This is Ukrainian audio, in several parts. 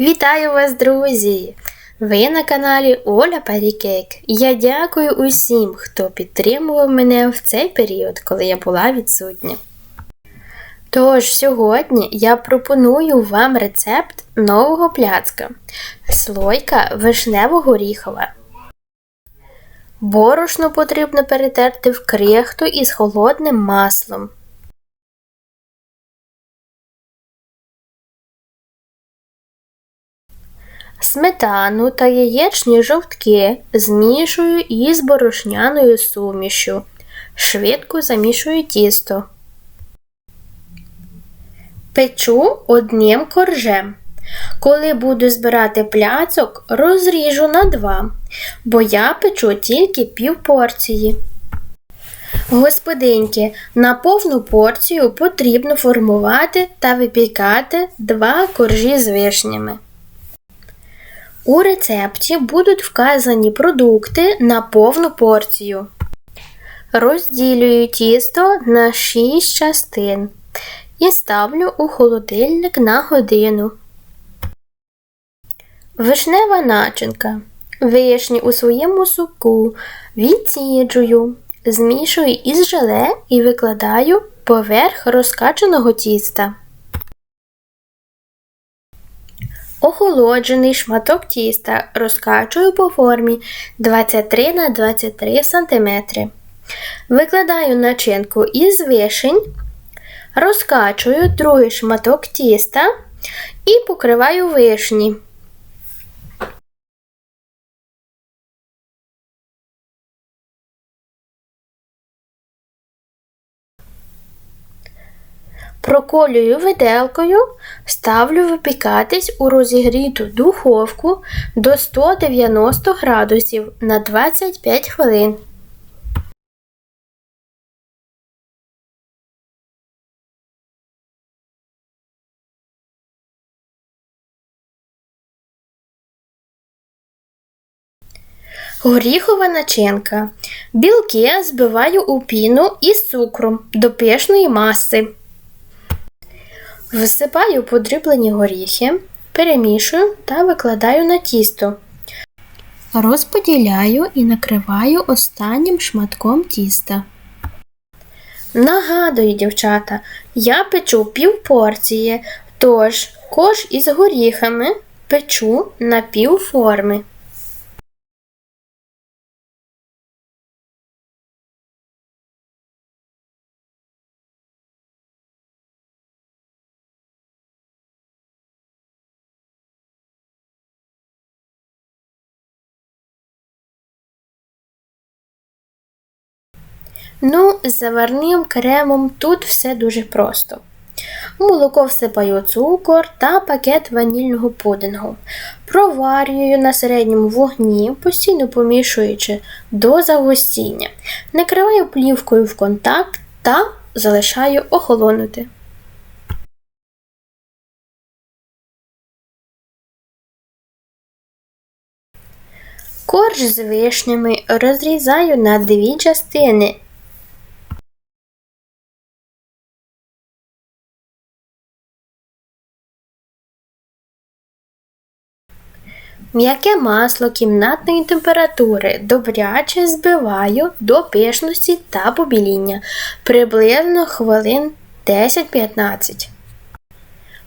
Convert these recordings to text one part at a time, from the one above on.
Вітаю вас, друзі! Ви на каналі Оля Парікейк. Я дякую усім, хто підтримував мене в цей період, коли я була відсутня. Тож сьогодні я пропоную вам рецепт нового пляцка слойка вишнево-горіхова. Борошно потрібно перетерти в крихту із холодним маслом. Сметану та яєчні жовтки змішую із борошняною сумішю. Швидко замішую тісто. Печу одним коржем. Коли буду збирати пляцок, розріжу на два, бо я печу тільки пів порції. Господинки, на повну порцію потрібно формувати та випікати два коржі з вишнями. У рецепті будуть вказані продукти на повну порцію. Розділюю тісто на 6 частин і ставлю у холодильник на годину. Вишнева начинка. Вишні у своєму соку відсіджую, змішую із желе і викладаю поверх розкачаного тіста. Охолоджений шматок тіста розкачую по формі 23 на 23 см. Викладаю начинку із вишень, розкачую другий шматок тіста і покриваю вишні. Проколюю виделкою, ставлю випікатись у розігріту духовку до 190 градусів на 25 хвилин. Горіхова начинка. Білки збиваю у піну із цукром до пишної маси. Висипаю подріблені горіхи, перемішую та викладаю на тісто. Розподіляю і накриваю останнім шматком тіста. Нагадую, дівчата, я печу пів порції, тож кош із горіхами печу на пів форми. Ну, з заварним кремом тут все дуже просто. Молоко всипаю цукор та пакет ванільного пудингу. Проварюю на середньому вогні, постійно помішуючи до загустіння. Накриваю плівкою в контакт та залишаю охолонути. Корж з вишнями розрізаю на дві частини. М'яке масло кімнатної температури добряче збиваю до пишності та побіління приблизно хвилин 10-15.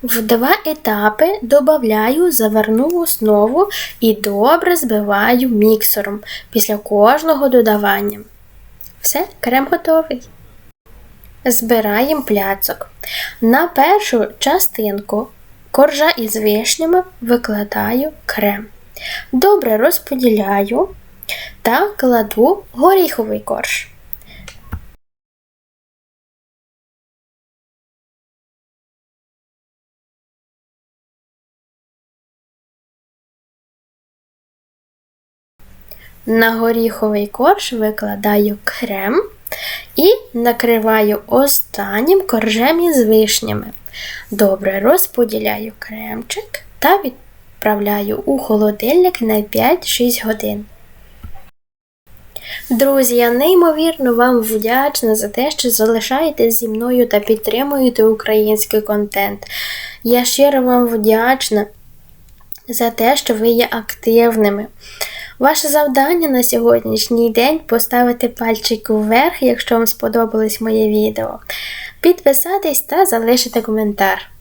В два етапи додаю заварну основу і добре збиваю міксером після кожного додавання. Все, крем готовий. Збираємо пляцок. На першу частинку коржа із вишнями викладаю крем. Добре розподіляю та кладу горіховий корж. На горіховий корж викладаю крем і накриваю останнім коржем із вишнями. Добре розподіляю кремчик та відправляю у холодильник на 5-6 годин. Друзі, я неймовірно вам вдячна за те, що залишаєтесь зі мною та підтримуєте український контент. Я щиро вам вдячна за те, що ви є активними. Ваше завдання на сьогоднішній день поставити пальчик вверх, якщо вам сподобалось моє відео, підписатись та залишити коментар.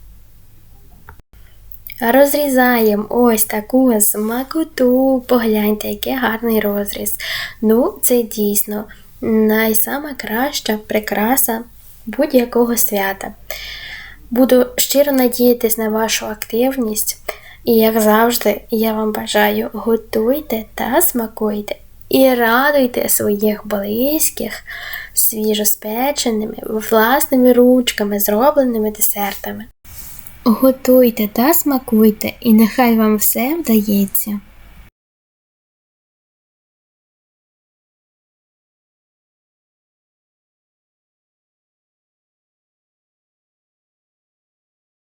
Розрізаємо ось таку смакоту. Погляньте, який гарний розріз. Ну, це дійсно найсама краща прикраса будь-якого свята. Буду щиро надіятись на вашу активність. І, як завжди, я вам бажаю готуйте та смакуйте і радуйте своїх близьких свіжоспеченими, власними ручками, зробленими десертами. Готуйте та смакуйте, і нехай вам все вдається.